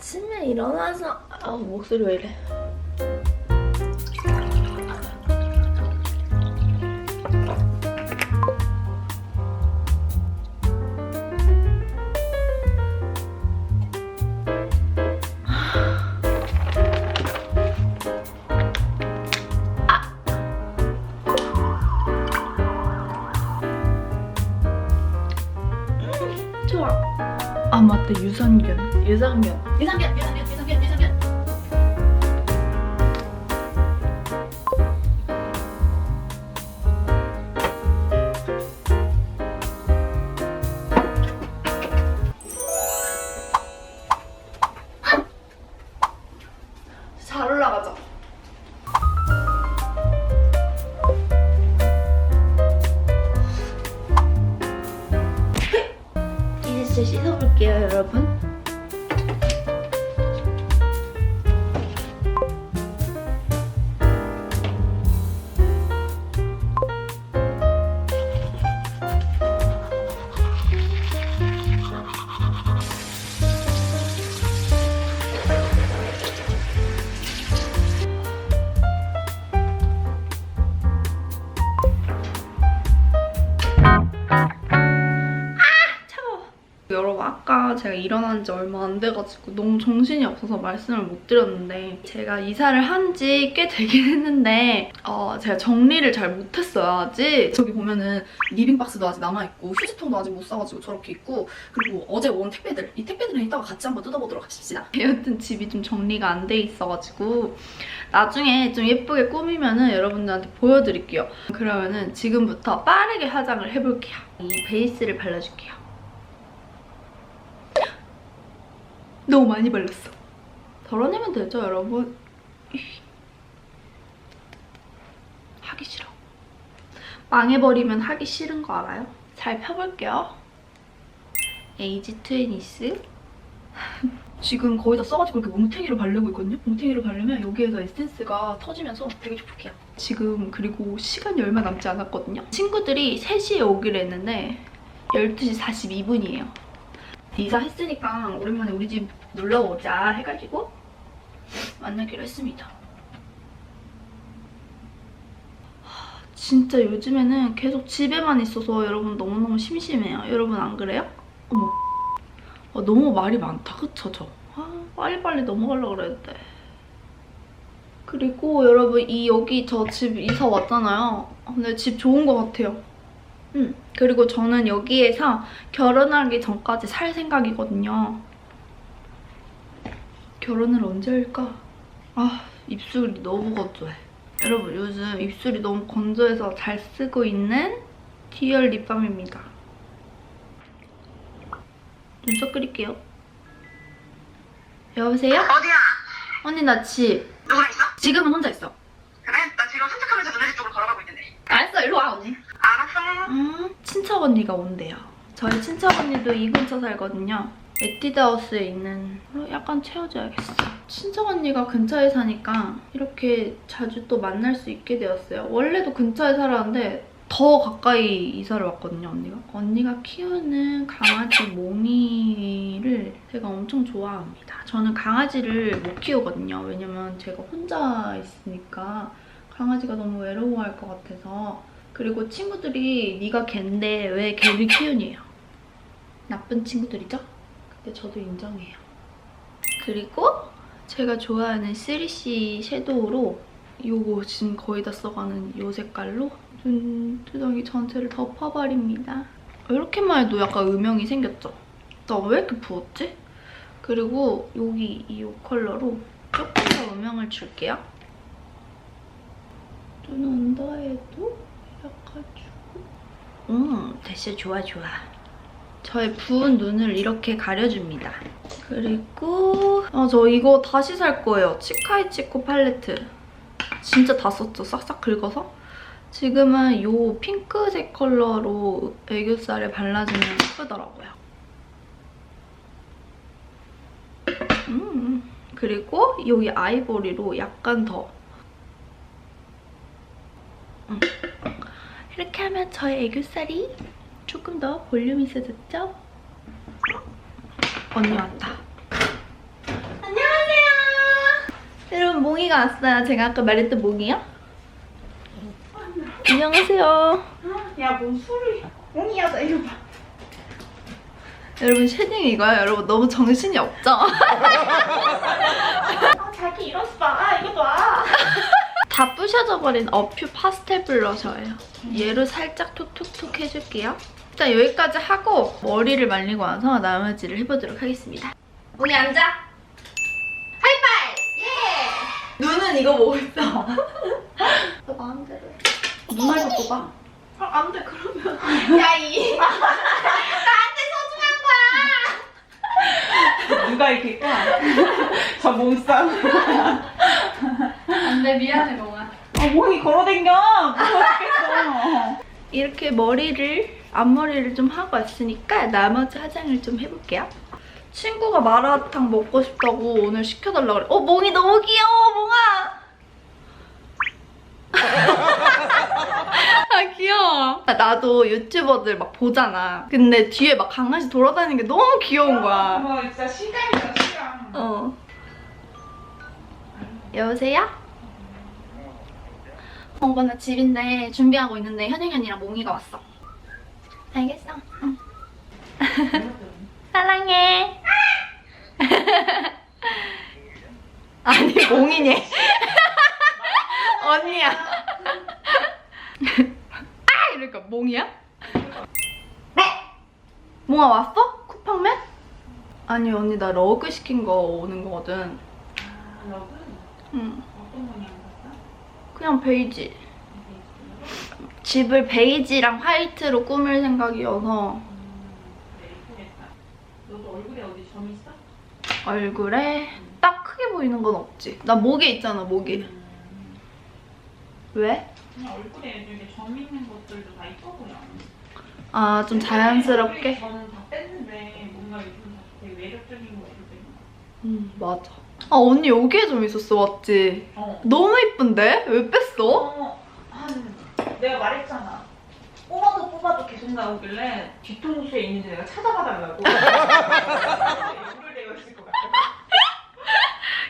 아침에 일어나서 아 목소리 왜 이래? 여러분. 아까 제가 일어난 지 얼마 안 돼가지고 너무 정신이 없어서 말씀을 못 드렸는데 제가 이사를 한 지 꽤 되긴 했는데 어, 제가 정리를 잘 못했어요 아직 저기 보면은 리빙박스도 아직 남아있고 휴지통도 아직 못 사가지고 저렇게 있고 그리고 어제 온 택배들 이 택배들은 이따가 같이 한번 뜯어보도록 합시다. 여튼 집이 좀 정리가 안 돼 있어가지고 나중에 좀 예쁘게 꾸미면은 여러분들한테 보여드릴게요. 그러면은 지금부터 빠르게 화장을 해볼게요. 이 베이스를 발라줄게요 너무 많이 발랐어. 덜어내면 되죠, 여러분? 하기 싫어. 망해버리면 하기 싫은 거 알아요? 잘 펴볼게요. 에이지 트웬니스. 지금 거의 다 써가지고 이렇게 뭉탱이로 바르고 있거든요? 뭉탱이로 바르면 여기에서 에센스가 터지면서 되게 촉촉해요. 지금 그리고 시간이 얼마 남지 않았거든요? 친구들이 3시에 오기로 했는데 12시 42분이에요. 이사 했으니까 오랜만에 우리 집 놀러 오자 해가지고 만나기로 했습니다. 하, 진짜 요즘에는 계속 집에만 있어서 여러분 너무너무 심심해요. 여러분 안 그래요? 어머. 아, 너무 말이 많다. 그쵸, 저? 아, 빨리빨리 넘어가려고 그랬는데. 그리고 여러분 이 여기 저 집 이사 왔잖아요. 근데 집 좋은 것 같아요. 음, 그리고 저는 여기에서 결혼하기 전까지 살 생각이거든요. 결혼을 언제 할까? 아, 입술이 너무 건조해. 여러분, 요즘 입술이 너무 건조해서 잘 쓰고 있는 디얼 립밤입니다. 눈썹 그릴게요. 여보세요? 어디야? 언니, 나 집. 누구랑 있어? 지금은 혼자 있어. 그래? 나 지금 산책하면서 너네 집 쪽으로 걸어가고 있는데. 알았어, 일로 와, 언니. 음, 친척 언니가 온대요. 저희 친척 언니도 이 근처 살거든요. 에뛰드하우스에 있는 어, 약간 채워줘야겠어. 친척 언니가 근처에 사니까 이렇게 자주 또 만날 수 있게 되었어요. 원래도 근처에 살았는데 더 가까이 이사를 왔거든요, 언니가. 언니가 키우는 강아지 모미를 제가 엄청 좋아합니다. 저는 강아지를 못 키우거든요. 왜냐면 제가 혼자 있으니까 강아지가 너무 외로워할 것 같아서 그리고 친구들이 네가 걘데 왜 걔를 키우니에요. 나쁜 친구들이죠? 근데 저도 인정해요. 그리고 제가 좋아하는 3C 섀도우로 이거 지금 거의 다 써가는 이 색깔로 눈두덩이 전체를 덮어버립니다. 이렇게만 해도 약간 음영이 생겼죠? 나 왜 이렇게 부었지? 그리고 여기 이 컬러로 조금 더 음영을 줄게요. 눈 언더에도 해가지고 음 됐어. 좋아 좋아. 저의 부은 눈을 이렇게 가려줍니다. 그리고 어, 저 이거 다시 살 거예요. 치카이 치코 팔레트. 진짜 다 썼죠? 싹싹 긁어서? 지금은 이 핑크색 컬러로 애교살에 발라주면 예쁘더라고요. 음 그리고 여기 아이보리로 약간 더 이렇게 하면 저의 애교살이 조금 더 볼륨 있어졌죠? 언니 왔다. 여러분 몽이가 왔어요. 제가 아까 말했던 몽이요. 안녕하세요. 야 뭔 술을 옹이야 나 이거 봐 여러분 쉐딩 이거요. 여러분 너무 정신이 없죠? 아, 자기 이러지 마 이거 봐 다 부셔져 버린 어퓨 파스텔 블러셔예요. 얘로 살짝 톡톡톡 해줄게요. 일단 여기까지 하고 머리를 말리고 와서 나머지를 해보도록 하겠습니다. 몽이 앉아. 하이파이! 예! 눈은 이거 보고 있어. 너 마음대로 해. 눈알도 뽑아. 아, 안 돼 그러면 야 이. 나한테 소중한 거야. 누가 이렇게 저 몸싸움 안돼 미안해 몽아. 아 몽이 걸어댕겨 이렇게 머리를 앞머리를 좀 하고 왔으니까 나머지 화장을 좀 해볼게요. 친구가 마라탕 먹고 싶다고 오늘 시켜달라 그래. 어 몽이 너무 귀여워 몽아. 아 귀여워. 아, 나도 유튜버들 막 보잖아. 근데 뒤에 막 강아지 돌아다니는 게 너무 귀여운 거야. 와 진짜 시간이다 시간 어. 여보세요? 어, 나 집인데 준비하고 있는데 현영 언니랑 몽이가 왔어. 알겠어. 응. 사랑해. 아니 몽이니? 언니야. 아 이러니까 몽이야? 몽아 왔어? 쿠팡맨? 아니 언니 나 러그 시킨 거 오는 거거든. 러브? 응. 어떤 봤어? 그냥 베이지. 집을 베이지랑 화이트로 꾸밀 생각이어서 너도 얼굴에 어디 점 있어? 얼굴에 딱 크게 보이는 건 없지. 나 목에 있잖아 목에. 왜? 그냥 얼굴에 이렇게 점 있는 것들도 다 이뻐 보여 아 좀 자연스럽게. 저는 다 뺐는데 뭔가 요즘 다 되게 매력적인 거 이렇게 응 맞아. 아 언니 여기에 좀 있었어 맞지? 어 너무 이쁜데? 왜 뺐어? 어, 한 내가 말했잖아. 뽑아도 뽑아도 계속 나오길래 뒤통수에 있는지 내가 찾아봐달라고. 물을 내고 있을 것 같아.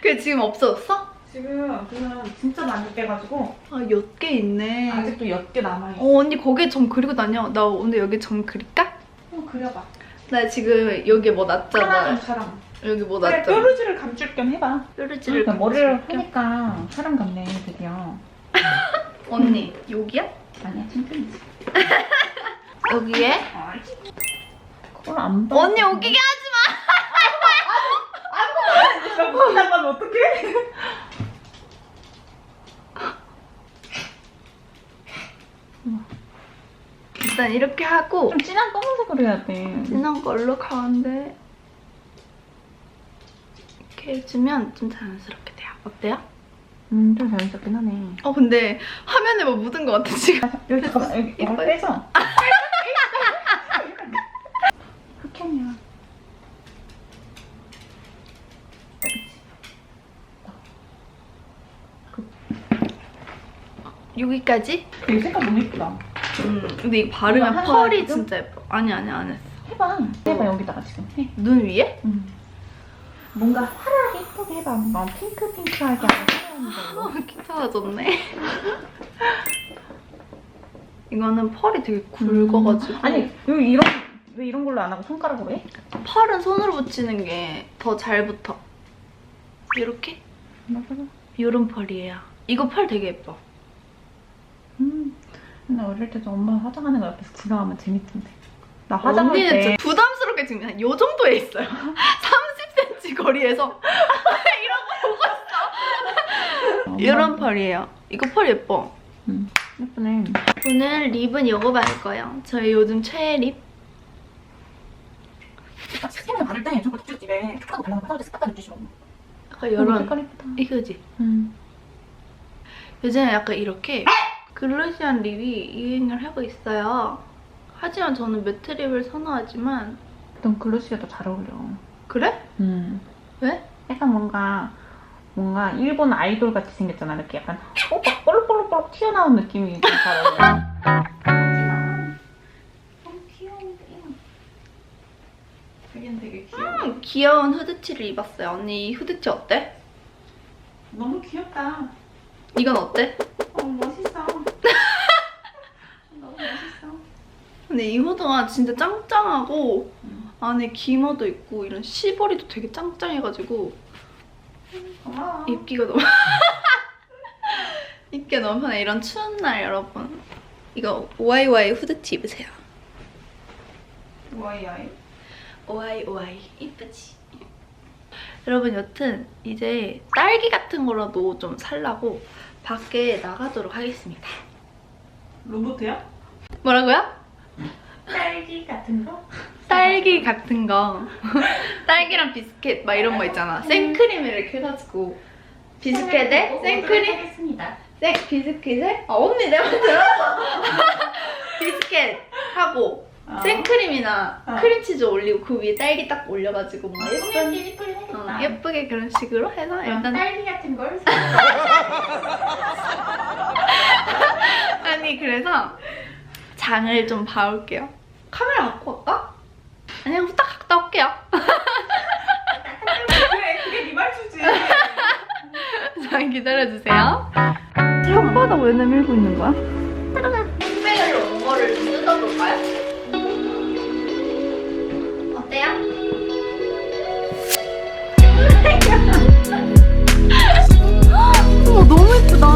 그게 지금 없어졌어? 지금 그냥 진짜 많이 빼가지고 아 몇 개 있네. 아직도 몇개 남아있어. 어 언니 거기에 점 그리고 다녀. 나 오늘 여기 점 그릴까? 어, 그려봐. 나 지금 여기 뭐 났잖아. 사람. 여기 뭐 그래, 났잖아. 뾰루지를 감출 겸 해봐. 뾰루지를 그러니까 머리를 감출겸. 하니까 사람 같네, 드디어. 언니 여기야? 아니야, 칭찬이지. 여기에? 그걸 안 봐. 언니 웃기게 하지 마. 나 무슨 나가면 어떡해? 일단 이렇게 하고 좀 진한 검은색으로 해야 돼. 진한 걸로 가운데 이렇게 해주면 좀 자연스럽게 돼요. 어때요? 음, 좀 자연스럽긴 하네. 어 근데 화면에 뭐 묻은 것 같아 지금. 여기 잠깐만 여기 이거? 빼서 흑형이야 여기까지? 이 색깔 너무 예쁘다 음 근데 이거 바르면 이거 펄이 지금? 진짜 예뻐. 아니 아니 안 했어. 해봐 해봐 여기다가 지금 해 눈 위에? 음. 뭔가 화려하게 예쁘게 해봐 뭔가 핑크핑크하게 아 귀찮아졌네. 이거는 펄이 되게 굵어가지고 아니 여기 이런 왜 이런 걸로 안 하고 손가락으로 해? 펄은 손으로 붙이는 게 더 잘 붙어. 이렇게? 맞아 요런 펄이에요. 이거 펄 되게 예뻐. 음. 나 어릴 때도 엄마 화장하는 거 옆에서 구경하면 재밌던데 나 화장할 언니는 때 진짜 부담스럽게 지금 한 요 정도에 있어요. 30cm 거리에서 이러고 보고 있어. 이런 펄이에요. 이거 펄 예뻐. 음. 예쁘네 오늘 립은 이거 바를 거예요. 저희 요즘 최애 립. 스킨을 바를 때 저거 집에 촉촉하고 발라놓고 화장실 습관을 주시고 약간 이런 색깔 예쁘다 이거지. 음. 요즘에 약간 이렇게 글로시한 립이 유행을 하고 있어요. 하지만 저는 매트 립을 선호하지만 넌 글로시가 더 잘 어울려. 그래? 음. 왜? 약간 뭔가 뭔가 일본 아이돌 같이 생겼잖아. 이렇게 약간 오빠 볼록볼록볼록 튀어나온 느낌이 좀 잘 어울려. 너무 귀여운데. 되긴 되게 귀여워. 음, 귀여운 후드티를 입었어요. 언니 이 후드티 어때? 너무 귀엽다. 이건 어때? 어 멋있어. 너무 멋있어. 근데 이 후드가 진짜 짱짱하고 안에 기모도 있고 이런 시보리도 되게 짱짱해가지고 고마워. 입기가 너무 입기가 너무 편해. 이런 추운 날 여러분 이거 OIY 후드티 입으세요. 와이와이. 오아이 오아이 이쁘지? 여러분 여튼 이제 딸기 같은 거라도 좀 살라고 밖에 나가도록 하겠습니다. 로봇이야? 뭐라고요? 딸기 같은 거? 딸기 같은 거 딸기랑 비스켓 막 이런 거 있잖아 생크림 이렇게 해가지고 비스켓에 생크림. 생 비스켓에 아 언니 내가 들었어 비스켓 하고 어. 생크림이나 어. 크림치즈 올리고 그 위에 딸기 딱 올려가지고 막 예쁜 예쁘게 어, 예쁘게 그런 식으로 해서 일단 딸기 같은 걸. 아니 그래서 장을 좀 봐올게요. 카메라 갖고 올까? 아니 후딱 갔다 올게요. 그게 네 말투지. 잠깐 기다려주세요. 혓바닥 왜 내밀고 있는 거야? 택배를 온 거를 뜯어볼까요? 어때요? 어, 너무 예쁘다.